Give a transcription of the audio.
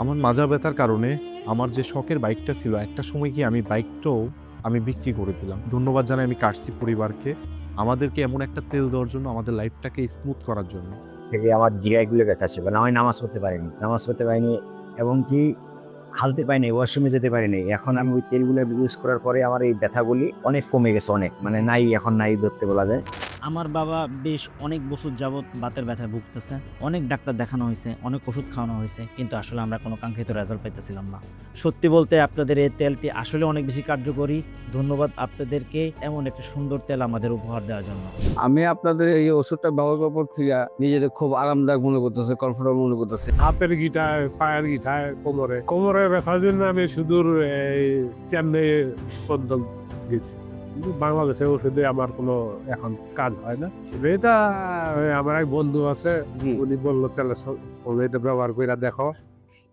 আমার মাজা ব্যথার কারণে আমার যে শখের বাইকটা ছিল, একটা সময় কি আমি বাইকটাও আমি বিক্রি করে দিলাম। ধন্যবাদ জানাই আমি কার্সি পরিবারকে আমাদেরকে এমন একটা তেল দেওয়ার জন্য, আমাদের লাইফটাকে স্মুথ করার জন্য। থেকে আমার জিরাগুলো ব্যথা ছিল, না আমি নামাজ পড়তে পারিনি। নামাজ পড়তে পারিনি এবং কি হালতে পারিনি, ওয়াশরুমে যেতে পারিনি। এখন আমি ওই তেলগুলো ইউজ করার পরে আমার এই ব্যথাগুলি অনেক কমে গেছে, অনেক। মানে নাই, এখন নাই ধরতে বলা যায়। আমার বাবা বেশ অনেক বছর যাবৎ বাতের ব্যথায় ভুগতেছে। অনেক ডাক্তার দেখানো হয়েছে অনেক ওষুধ খাওয়ানো হয়েছে কিন্তু আসলে আমরা কোনো কাঙ্ক্ষিত রেজাল্ট পাইতেছিলাম না। সত্যি বলতে আপনাদের এই তেলটি আসলে অনেক বেশি কার্যকরী। ধন্যবাদ আপনাদেরকে এমন একটি সুন্দর তেল আমাদের উপহার দেওয়ার জন্য। আমি আপনাদের এই ওষুধটা ব্যবহার করার পর থেকে নিজেদের খুব আরামদায়ক মনে করতেছে কমফোর্টেবল মনে করতেছে। হাতের গিটার পায়ের গিটার কোমরে। কোমরে ব্যথার জন্য আমি সুদূর এই চেন্নাই পর্যন্ত গেছি। কিন্তু বাংলাদেশে ওষুধে আমার কোনো এখন কাজ হয় না। এটা আমার এক বন্ধু আছে উনি বলল তাহলে এটা ব্যবহার করে দেখো।